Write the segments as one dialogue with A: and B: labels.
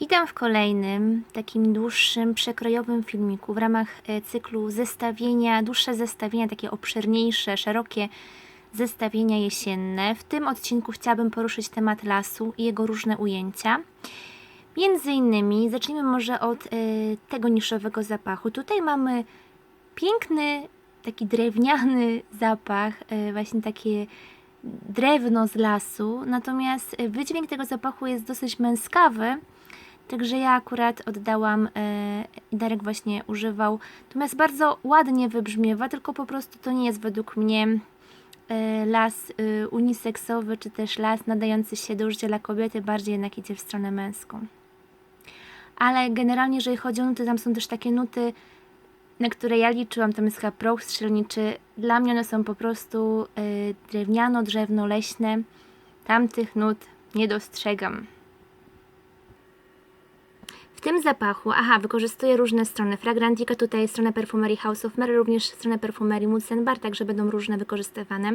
A: Witam w kolejnym, takim dłuższym, przekrojowym filmiku w ramach e, cyklu zestawienia, dłuższe zestawienia, takie obszerniejsze, szerokie zestawienia jesienne. W tym odcinku chciałabym poruszyć temat lasu i jego różne ujęcia. Między innymi zacznijmy może od e, tego niszowego zapachu. Tutaj mamy piękny, taki drewniany zapach, e, właśnie takie drewno z lasu, natomiast wydźwięk tego zapachu jest dosyć męskawy, także ja akurat oddałam e, i Darek właśnie używał. Natomiast bardzo ładnie wybrzmiewa, tylko po prostu to nie jest według mnie e, las e, uniseksowy, czy też las nadający się do użycia dla kobiety, bardziej jednak idzie w stronę męską. Ale generalnie, jeżeli chodzi o nuty, tam są też takie nuty, na które ja liczyłam, to jest chyba proch strzelniczy. Dla mnie one są po prostu drewniano, drzewno, leśne. Tamtych nut nie dostrzegam. W tym zapachu, aha, wykorzystuję różne strony. Fragrantica tutaj stronę perfumerii House of Mary, również stronę perfumerii Mudsen Bar, także będą różne wykorzystywane.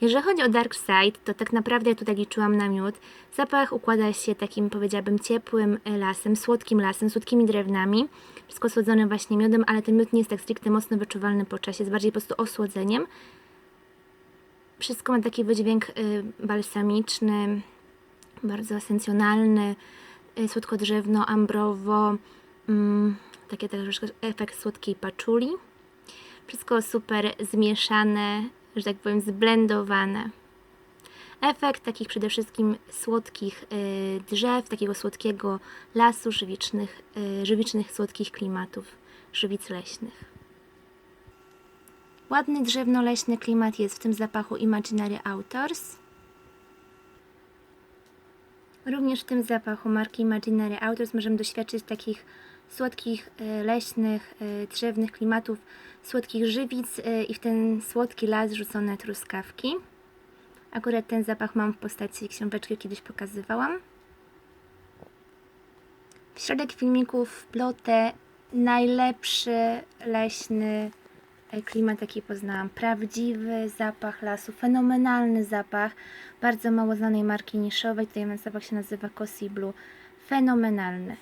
A: Jeżeli chodzi o Dark Side, to tak naprawdę ja tutaj liczyłam na miód. Zapach układa się takim, powiedziałabym, ciepłym lasem, słodkim lasem, słodkimi drewnami. Wszystko słodzone właśnie miodem, ale ten miód nie jest tak stricte mocno wyczuwalny po czasie, jest bardziej po prostu osłodzeniem. Wszystko ma taki wydźwięk y, balsamiczny, bardzo esencjonalny, słodko-drzewno, ambrowo, mm, takie też efekt słodkiej paczuli. Wszystko super zmieszane, że tak powiem, zblendowane. Efekt takich przede wszystkim słodkich y, drzew, takiego słodkiego lasu, żywicznych, y, żywicznych słodkich klimatów, żywic leśnych. Ładny drzewno-leśny klimat jest w tym zapachu Imaginary Outdoors. Również w tym zapachu marki Imaginary Outdoors możemy doświadczyć takich słodkich, e, leśnych, e, drzewnych klimatów, słodkich żywic e, i w ten słodki las rzucone truskawki. Akurat ten zapach mam w postaci książeczki, kiedyś pokazywałam. W środek filmiku wplotę najlepszy leśny klimat, jaki poznałam. Prawdziwy zapach lasu, fenomenalny zapach, bardzo mało znanej marki niszowej. Tutaj ten zapach się nazywa Cosi Blue. Fenomenalny.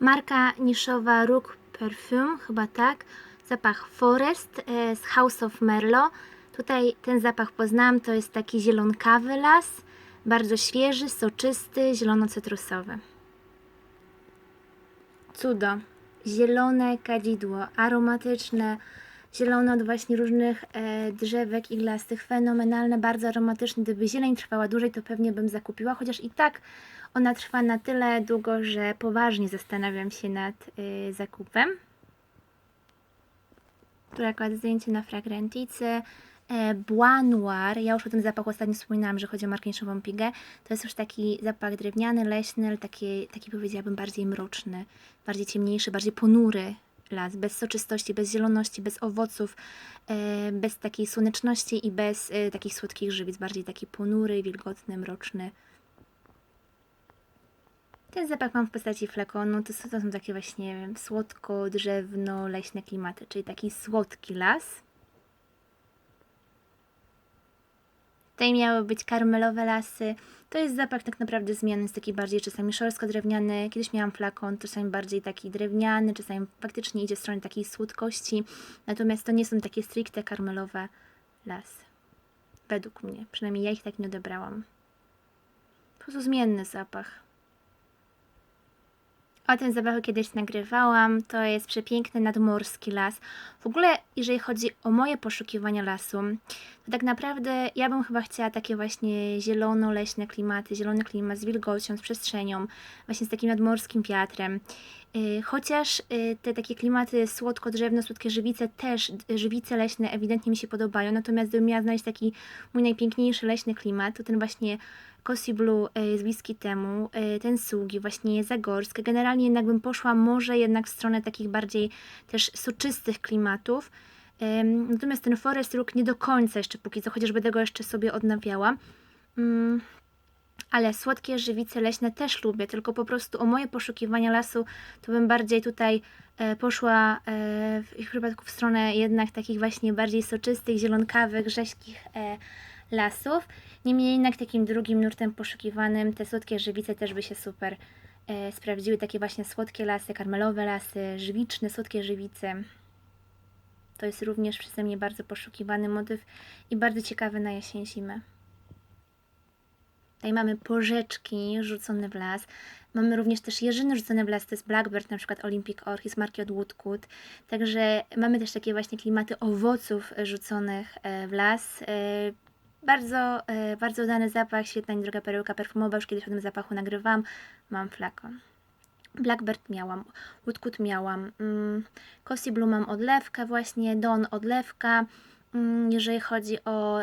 A: Marka niszowa Rook Perfume, chyba tak. Zapach Forest e, z House of Merlo. Tutaj ten zapach poznałam, to jest taki zielonkawy las, bardzo świeży, soczysty, zielono-cytrusowy. Cudo. Zielone kadzidło, aromatyczne, zielone od właśnie różnych e, drzewek iglastych, fenomenalne, bardzo aromatyczne. Gdyby zieleń trwała dłużej, to pewnie bym zakupiła, chociaż i tak ona trwa na tyle długo, że poważnie zastanawiam się nad y, zakupem. Tu akurat zdjęcie na fragranticy. E, Bois Noir, ja już o tym zapachu ostatnio wspominałam, że chodzi o markę niszową Pigę. To jest już taki zapach drewniany, leśny, ale taki, taki powiedziałabym bardziej mroczny, bardziej ciemniejszy, bardziej ponury las, bez soczystości, bez zieloności, bez owoców, e, bez takiej słoneczności i bez e, takich słodkich żywic, bardziej taki ponury, wilgotny, mroczny. Ten zapach mam w postaci flakonu, to są, to są takie właśnie, nie wiem, słodko, drzewno, leśne klimaty, czyli taki słodki las. Tutaj miały być karmelowe lasy. To jest zapach tak naprawdę zmiany, jest taki bardziej czasami szorstko-drewniany. Kiedyś miałam flakon, czasami bardziej taki drewniany, czasami faktycznie idzie w stronę takiej słodkości. Natomiast to nie są takie stricte karmelowe lasy. Według mnie. Przynajmniej ja ich tak nie odebrałam. Po prostu zmienny zapach. O tym zapachu kiedyś nagrywałam. To jest przepiękny nadmorski las. W ogóle, jeżeli chodzi o moje poszukiwania lasu, to tak naprawdę ja bym chyba chciała takie właśnie zielono-leśne klimaty, zielony klimat z wilgocią, z przestrzenią, właśnie z takim nadmorskim wiatrem. Yy, Chociaż yy, te takie klimaty słodko-drzewno, słodkie żywice też, y, żywice leśne ewidentnie mi się podobają, natomiast gdybym miała znaleźć taki mój najpiękniejszy leśny klimat, to ten właśnie Cosi Blue y, z whisky temu, y, ten Sugi, właśnie Zagorsk. Generalnie jednak bym poszła może jednak w stronę takich bardziej też soczystych klimatów. Natomiast ten Forest Rook nie do końca jeszcze póki co, chociaż będę go jeszcze sobie odnawiała. Ale słodkie żywice leśne też lubię, tylko po prostu o moje poszukiwania lasu to bym bardziej tutaj e, poszła e, w ich przypadku w stronę jednak takich właśnie bardziej soczystych, zielonkawych, rzeźkich e, lasów. Niemniej jednak takim drugim nurtem poszukiwanym te słodkie żywice też by się super sprawdziły. Takie właśnie słodkie lasy, karmelowe lasy, żywiczne, słodkie żywice. To jest również przeze mnie bardzo poszukiwany motyw i bardzo ciekawy na jesień zimę. Tutaj mamy porzeczki rzucone w las. Mamy również też jeżyny rzucone w las, to jest Blackbird, na przykład Olympic Orchis marki od Woodcut. Także mamy też takie właśnie klimaty owoców rzuconych e, w las. E, Bardzo, e, bardzo udany zapach, świetna droga perełka perfumowa, już kiedyś o tym zapachu nagrywałam. Mam flakon. Blackbird miałam, Woodcut miałam, mm, Cossy Blue mam odlewkę właśnie, Don odlewka. Mm, jeżeli chodzi o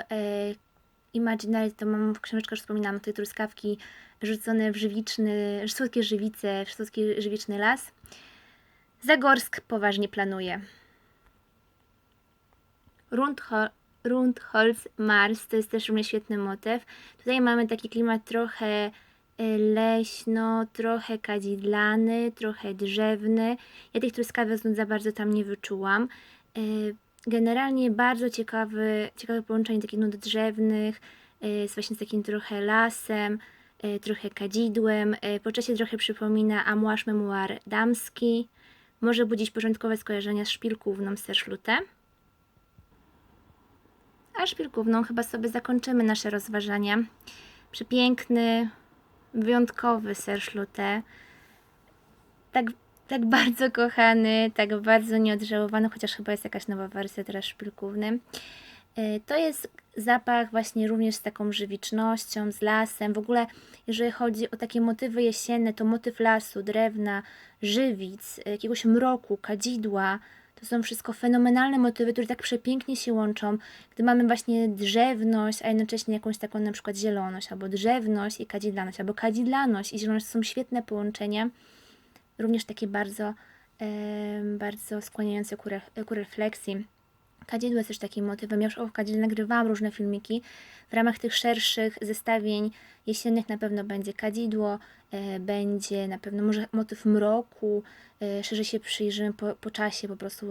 A: Imaginary, to mam w książeczce, już wspominałam, tutaj truskawki rzucone w żywiczny, słodkie żywice, w słodki żywiczny las. Zagorsk poważnie planuje. Rundho- Rundholz Mars to jest też również świetny motyw. Tutaj mamy taki klimat trochę y, leśno, trochę kadzidlany, trochę drzewny. Ja tych truskawek za bardzo tam nie wyczułam. Generalnie bardzo ciekawy, ciekawe połączenie takich nut drzewnych y, z właśnie z takim trochę lasem, y, trochę kadzidłem. Y, Po czasie trochę przypomina amouage memoir damski. Może budzić porządkowe skojarzenia z szpilkówną z Serszlute. A szpilkówną chyba sobie zakończymy nasze rozważania. Przepiękny, wyjątkowy Serszlute. Tak, tak bardzo kochany, tak bardzo nieodżałowany, chociaż chyba jest jakaś nowa wersja teraz szpilkówny. Y, To jest zapach właśnie również z taką żywicznością, z lasem. W ogóle, jeżeli chodzi o takie motywy jesienne, to motyw lasu, drewna, żywic, y, jakiegoś mroku, kadzidła. To są wszystko fenomenalne motywy, które tak przepięknie się łączą, gdy mamy właśnie drzewność, a jednocześnie jakąś taką na przykład zieloność, albo drzewność i kadzidlaność, albo kadzidlaność i zieloność to są świetne połączenia również takie bardzo, bardzo skłaniające ku, re- ku refleksji. Kadzidło jest też takim motywem. Ja już o kadzidle nagrywałam różne filmiki. W ramach tych szerszych zestawień jesiennych na pewno będzie kadzidło, e, będzie na pewno może motyw mroku. E, szerzej się przyjrzymy po, po czasie po prostu